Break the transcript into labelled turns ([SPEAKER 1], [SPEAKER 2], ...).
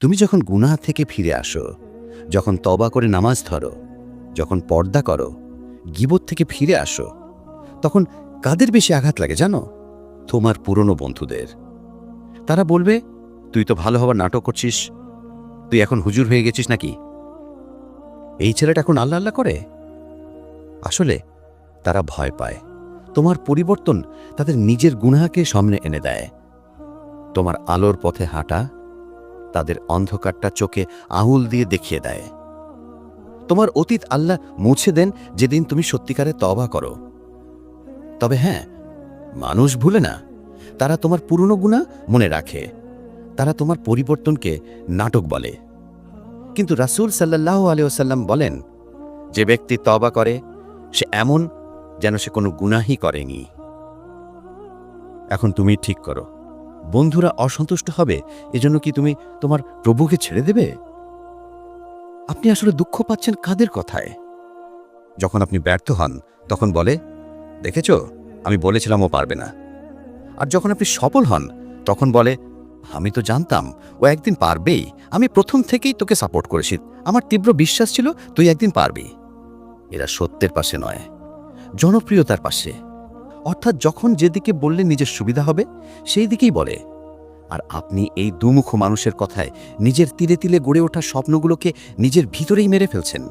[SPEAKER 1] তুমি যখন গুনাহ থেকে ফিরে আসো, যখন তবা করে নামাজ ধরো, যখন পর্দা করো, গিবত থেকে ফিরে আসো, তখন কাদের বেশি আঘাত লাগে জানো? তোমার পুরনো বন্ধুদের। তারা বলবে, তুই তো ভালো হবার নাটক করছিস। তুই এখন হুজুর হয়ে গেছিস নাকি? এই ছেলেটা এখন আল্লাহ আল্লাহ করে? আসলে তারা ভয় পায়। তোমার পরিবর্তন তাদের নিজের গুনাহকে সামনে এনে দেয়। তোমার আলোর পথে হাঁটা তাদের অন্ধকারটা চোখে আঙুল দিয়ে দেখিয়ে দেয়। তোমার অতীত আল্লাহ মুছে দেন যেদিন তুমি সত্যিকারে তবা করো। তবে হ্যাঁ মানুষ ভুলে না, তারা তোমার পুরনো গুণা মনে রাখে। তারা তোমার পরিবর্তনকে নাটক বলে। কিন্তু রাসূল সাল্লাহ আলিয়াল্লাম বলেন, যে ব্যক্তি তবা করে, সে এমন যেন সে কোনো গুনাহি করেনি। এখন তুমি ঠিক করো। বন্ধুরা অসন্তুষ্ট হবে? এজন্য কি তুমি তোমার প্রভুকে ছেড়ে দেবে? আপনি আসলে দুঃখ পাচ্ছেন কাদের কথায়? যখন আপনি ব্যর্থ হন, তখন বলে, দেখেছ? আমি বলেছিলাম ও পারবে না। আর যখন আপনি সফল হন, তখন বলে, আমি তো জানতাম, ও একদিন পারবেই। আমি প্রথম থেকেই তোকে সাপোর্ট করেছি। আমার তীব্র বিশ্বাস ছিল তুই একদিন পারবি। এরা সত্যের পাশে নয়, জনপ্রিয়তার পাশে। অর্থাৎ যখন যেদিকে বললে নিজের সুবিধা হবে, সেই দিকেই বলে। আর আপনি এই দুমুখ মানুষের কথায় নিজের তীরে তীরে গড়ে ওঠা স্বপ্নগুলোকে নিজের ভিতরেই মেরে ফেলছেন।